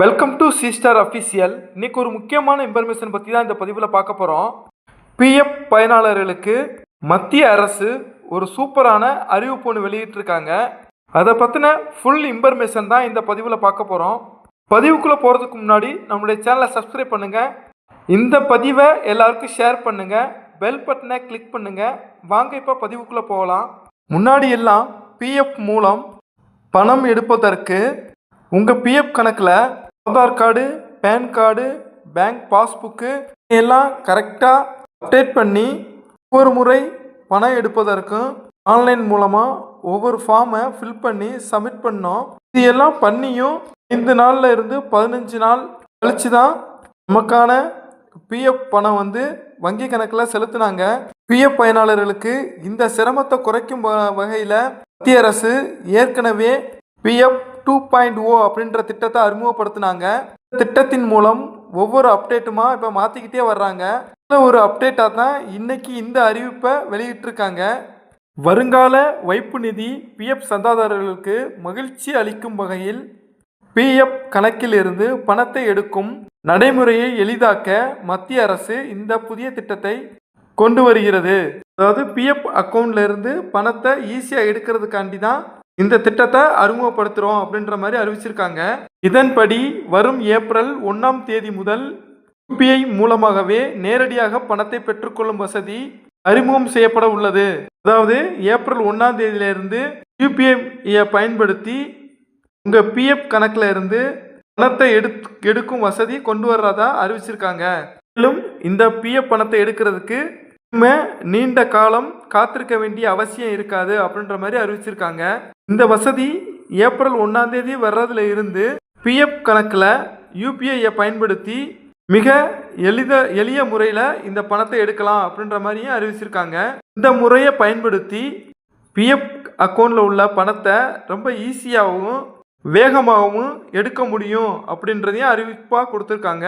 Welcome to sister official இன்னைக்கு ஒரு முக்கியமான இன்ஃபர்மேஷன் பற்றி தான் இந்த பதிவில் பார்க்க போகிறோம் பிஎஃப் பயனாளர்களுக்கு மத்திய அரசு ஒரு சூப்பரான அறிவிப்பு ஒன்று வெளியிட்டிருக்காங்க. அதை பற்றின ஃபுல் இன்ஃபர்மேஷன் தான் இந்த பதிவில் பார்க்க போகிறோம் பதிவுக்குள்ளே போகிறதுக்கு முன்னாடி நம்மளுடைய சேனலை சப்ஸ்கிரைப் பண்ணுங்கள் இந்த பதிவை எல்லாருக்கும் ஷேர் பண்ணுங்கள் பெல் பட்டனை கிளிக் பண்ணுங்கள் வாங்க இப்போ பதிவுக்குள்ளே போகலாம். முன்னாடி எல்லாம் பிஎஃப் மூலம் பணம் எடுப்பதற்கு உங்கள் பிஎஃப் கணக்கில் Aadhaar card PAN card bank passbook எல்லாம் கரெக்டாக அப்டேட் பண்ணி ஒவ்வொரு முறை பணம் எடுப்பதற்கும் ஆன்லைன் மூலமாக ஒவ்வொரு ஃபார்மை ஃபில் பண்ணி சப்மிட் பண்ணோம். இது எல்லாம் பண்ணியும் ஐந்து நாளில் இருந்து பதினஞ்சு நாள் கழித்து தான் நமக்கான பிஎஃப் பணம் வந்து வங்கி கணக்கில் செலுத்தினாங்க. பிஎஃப் பயனாளர்களுக்கு இந்த சிரமத்தை குறைக்கும் வகையில் மத்திய அரசு ஏற்கனவே பிஎஃப் டூ பாயிண்ட் ஓ அப்படின்ற திட்டத்தை அறிமுகப்படுத்தினாங்க. திட்டத்தின் மூலம் ஒவ்வொரு அப்டேட்டுமா இப்போ மாற்றிக்கிட்டே வர்றாங்க. இந்த ஒரு அப்டேட்டாக தான் இன்னைக்கு இந்த அறிவிப்பை வெளியிட்டிருக்காங்க. வருங்கால வைப்பு நிதி பிஎஃப் சந்தாதாரர்களுக்கு மகிழ்ச்சி அளிக்கும் வகையில் பிஎஃப் கணக்கிலிருந்து பணத்தை எடுக்கும் நடைமுறையை எளிதாக்க மத்திய அரசு இந்த புதிய திட்டத்தை கொண்டு வருகிறது. அதாவது பிஎஃப் அக்கௌண்ட்லேருந்து பணத்தை ஈஸியாக எடுக்கிறதுக்காண்டி தான் இந்த திட்டத்தை அறிமுகப்படுத்துகிறோம் அப்படின்ற மாதிரி அறிவிச்சிருக்காங்க. இதன்படி வரும் ஏப்ரல் ஒன்றாம் தேதி முதல் யூபிஐ மூலமாகவே நேரடியாக பணத்தை பெற்றுக்கொள்ளும் வசதி அறிமுகம் செய்யப்பட உள்ளது. அதாவது ஏப்ரல் ஒன்றாம் தேதியிலிருந்து யூபிஐயை பயன்படுத்தி உங்கள் பிஎஃப் கணக்கில் இருந்து பணத்தை எடுத் எடுக்கும் வசதி கொண்டு வர்றதா அறிவிச்சிருக்காங்க. மேலும் இந்த பிஎஃப் பணத்தை எடுக்கிறதுக்கு நீண்ட காலம் காத்திருக்க வேண்டிய அவசியம் இருக்காது அப்படின்ற மாதிரி அறிவிச்சிருக்காங்க. இந்த வசதி ஏப்ரல் ஒன்றாந்தேதி வர்றதுல இருந்து பிஎஃப் கணக்கில் யூபிஐயை பயன்படுத்தி மிக எளித எளிய முறையில் இந்த பணத்தை எடுக்கலாம் அப்படின்ற மாதிரியும் அறிவிச்சிருக்காங்க. இந்த முறையை பயன்படுத்தி பிஎஃப் அக்கௌண்ட்டில் உள்ள பணத்தை ரொம்ப ஈஸியாகவும் வேகமாகவும் எடுக்க முடியும் அப்படின்றதையும் அறிவிப்பாக கொடுத்துருக்காங்க.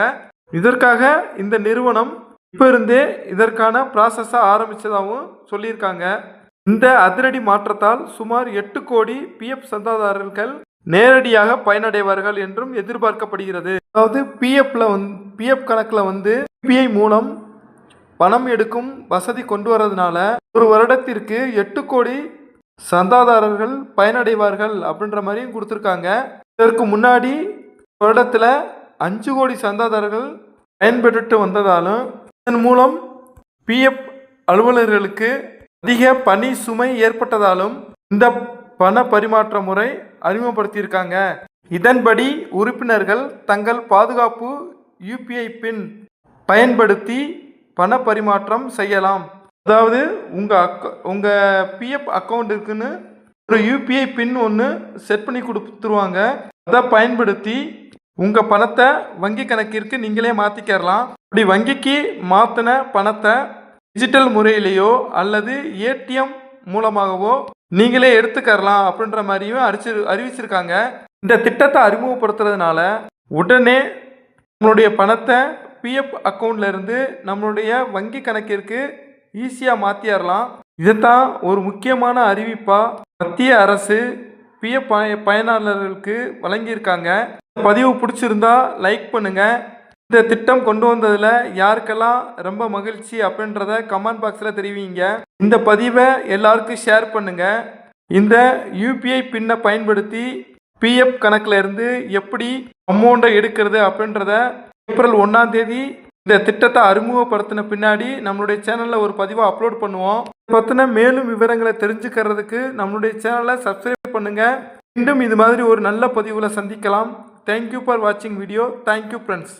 இதற்காக இந்த நிறுவனம் இப்போ இருந்தே இதற்கான ப்ராசஸை ஆரம்பித்ததாகவும் சொல்லியிருக்காங்க. இந்த அதிரடி மாற்றத்தால் சுமார் எட்டு கோடி பிஎஃப் சந்தாதாரர்கள் நேரடியாக பயனடைவார்கள் என்றும் எதிர்பார்க்கப்படுகிறது. அதாவது பிஎஃப்ல வந் பிஎஃப் கணக்கில் வந்து யூபிஐ மூலம் பணம் எடுக்கும் வசதி கொண்டு வரதுனால ஒரு வருடத்திற்கு எட்டு கோடி சந்தாதாரர்கள் பயனடைவார்கள் அப்படின்ற மாதிரியும் கொடுத்துருக்காங்க. இதற்கு முன்னாடி வருடத்தில் அஞ்சு கோடி சந்தாதாரர்கள் பயன்பெற்றுட்டு வந்ததாலும் இதன் மூலம் பிஎஃப் அலுவலர்களுக்கு அதிக பணி சுமை ஏற்பட்டதாலும் இந்த பண பரிமாற்ற முறை அறிமுகப்படுத்தியிருக்காங்க. இதன்படி உறுப்பினர்கள் தங்கள் பாதுகாப்பு யூபிஐ பின் பயன்படுத்தி பண பரிமாற்றம் செய்யலாம். அதாவது உங்கள் அக்க உங்கள் பிஎஃப் அக்கௌண்ட் இருக்குன்னு ஒரு யூபிஐ பின் ஒன்று செட் பண்ணி கொடுத்துருவாங்க. அதை பயன்படுத்தி உங்கள் பணத்தை வங்கி கணக்கிற்கு நீங்களே மாற்றிக்கிறலாம் இப்படி வங்கிக்கு மாற்றின பணத்தை டிஜிட்டல் முறையிலேயோ அல்லது ஏடிஎம் மூலமாகவோ நீங்களே எடுத்துக்கரலாம் அப்படின்ற மாதிரியும் அரிச்சு அறிவிச்சிருக்காங்க. இந்த திட்டத்தை அறிமுகப்படுத்துறதுனால உடனே நம்மளுடைய பணத்தை பிஎஃப் அக்கௌண்ட்ல இருந்து நம்மளுடைய வங்கி கணக்கிற்கு ஈஸியாக மாற்றிடலாம் இதுதான் ஒரு முக்கியமான அறிவிப்பாக மத்திய அரசு பிஎஃப் பய பயனாளர்களுக்கு வழங்கியிருக்காங்க. பதிவு பிடிச்சிருந்தா லைக் பண்ணுங்கள் இந்த திட்டம் கொண்டு வந்ததில் யாருக்கெல்லாம் ரொம்ப மகிழ்ச்சி அப்படின்றத கமெண்ட் பாக்ஸில் தெரிவிங்க. இந்த பதிவை எல்லாருக்கும் ஷேர் பண்ணுங்கள் இந்த யூபிஐ பின்னை பயன்படுத்தி பிஎஃப் கணக்கில் இருந்து எப்படி அமௌண்ட்டை எடுக்கிறது அப்படின்றத ஏப்ரல் ஒன்றாம் தேதி இந்த திட்டத்தை அறிமுகப்படுத்தின பின்னாடி நம்மளுடைய சேனலில் ஒரு பதிவை அப்லோட் பண்ணுவோம். இதை பற்றின மேலும் விவரங்களை தெரிஞ்சுக்கிறதுக்கு நம்மளுடைய சேனலை சப்ஸ்கிரைப் பண்ணுங்கள் மீண்டும் இது மாதிரி ஒரு நல்ல பதிவில் சந்திக்கலாம். தேங்க்யூ ஃபார் வாட்சிங் வீடியோ தேங்க்யூ ஃப்ரெண்ட்ஸ்